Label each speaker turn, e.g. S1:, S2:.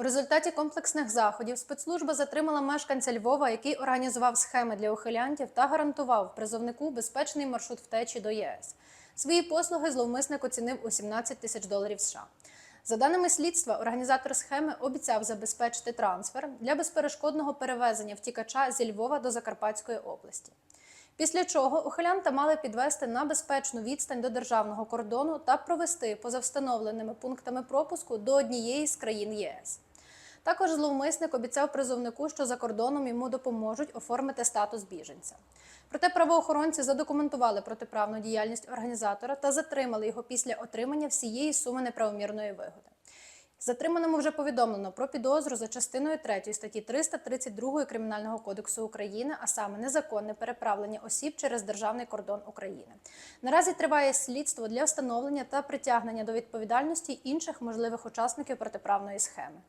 S1: У результаті комплексних заходів спецслужба затримала мешканця Львова, який організував схеми для ухилянтів та гарантував призовнику безпечний маршрут втечі до ЄС. Свої послуги зловмисник оцінив у 17 тисяч доларів США. За даними слідства, організатор схеми обіцяв забезпечити трансфер для безперешкодного перевезення втікача зі Львова до Закарпатської області. Після чого ухилянта мали підвести на безпечну відстань до державного кордону та провести поза встановленими пунктами пропуску до однієї з країн ЄС. Також зловмисник обіцяв призовнику, що за кордоном йому допоможуть оформити статус біженця. Проте правоохоронці задокументували протиправну діяльність організатора та затримали його після отримання всієї суми неправомірної вигоди. Затриманому вже повідомлено про підозру за частиною 3 статті 332 Кримінального кодексу України, а саме незаконне переправлення осіб через державний кордон України. Наразі триває слідство для встановлення та притягнення до відповідальності інших можливих учасників протиправної схеми.